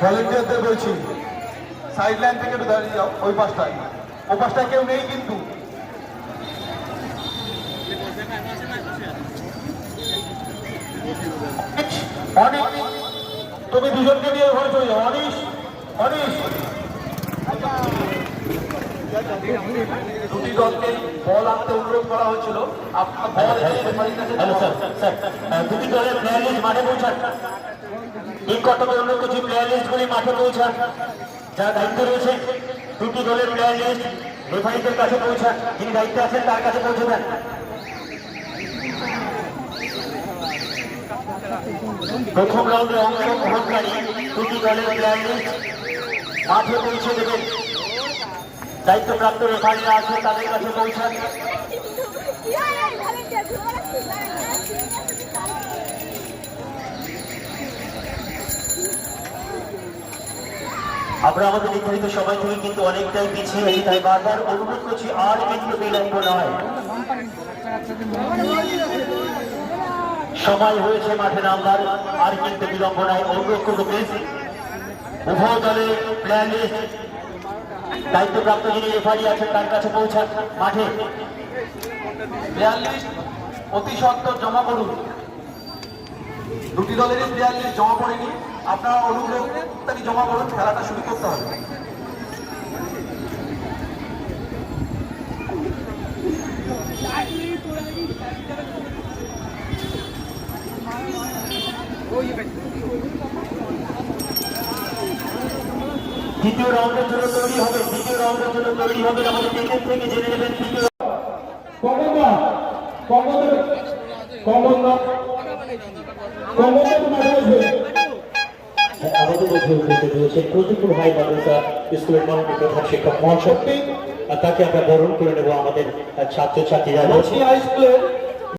ভলেন্টিয়ারদের বলছি। Side line থেকে একটু দাঁড়িয়ে যাও, ওই পাশটায়। ও পাশটায় কেউ নেই কিন্তু। অনিশ, তুমি দুজনকে নিয়ে ঘরে চলে যাও। অনিশ অনিশ। দুটি দলকে বল আনতে অনুরোধ করা হয়েছিল। স্যার আহ, দুটি দলের প্লেয়ার লিস্ট মাঠে পৌঁছান। কর্তব্যের কিছু প্লেয়ার লিস্টগুলি মাঠে পৌঁছান। যার দায়িত্ব রয়েছে দুটি দলের প্লেয়ার লিস্ট রেফারিদের কাছে পৌঁছান। যিনি দায়িত্বে আছেন তার কাছে পৌঁছে দেন। প্রথম রাউন্ডে অংশগ্রহণকারী দুটি দলের প্লেয়ার লিস্ট মাঠে পৌঁছে দেবেন। দায়িত্বপ্রাপ্ত রেফারিরা আছে, তাদের কাছে পৌঁছান। আমরা আমাদের নির্ধারিত সময় থেকে কিন্তু অনেকটাই পিছিয়ে আছি, তাই বারবার অনুরোধ করছি, আর কিন্তু বিলম্ব নয়। সময় হয়েছে মাঠে নামবার, আর কিন্তু বিলম্ব নয়। অনুরোধ করব প্লিজ উভয় দলের প্লেয়ার লিস্ট দায়িত্বপ্রাপ্ত যিনি রেফারি আছেন, তার কাছে পৌঁছান। মাঠে। বিয়াল্লিশ অতি জমা করুন দুটি দলেরই বিয়াল্লিশ জমা করেনি আপনারা অনুগ্রহ জমা করুন খেলাটা শুরু করতে হবে। দ্বিতীয় রাউন্ডের জন্য তৈরি হবে দ্বিতীয় রাউন্ডের জন্য তৈরি হবে আমাদের ক্রিকেট থেকে জেনে নেবেন দ্বিতীয় আমাদের মধ্যে উপস্থিত মাদ্রাসা স্কুলের মাননীয় প্রধান শিক্ষক মহাশক্তি আর তাকে আমরা বরণ করে নেব আমাদের ছাত্রছাত্রীরা। রয়েছে হাই স্কুলের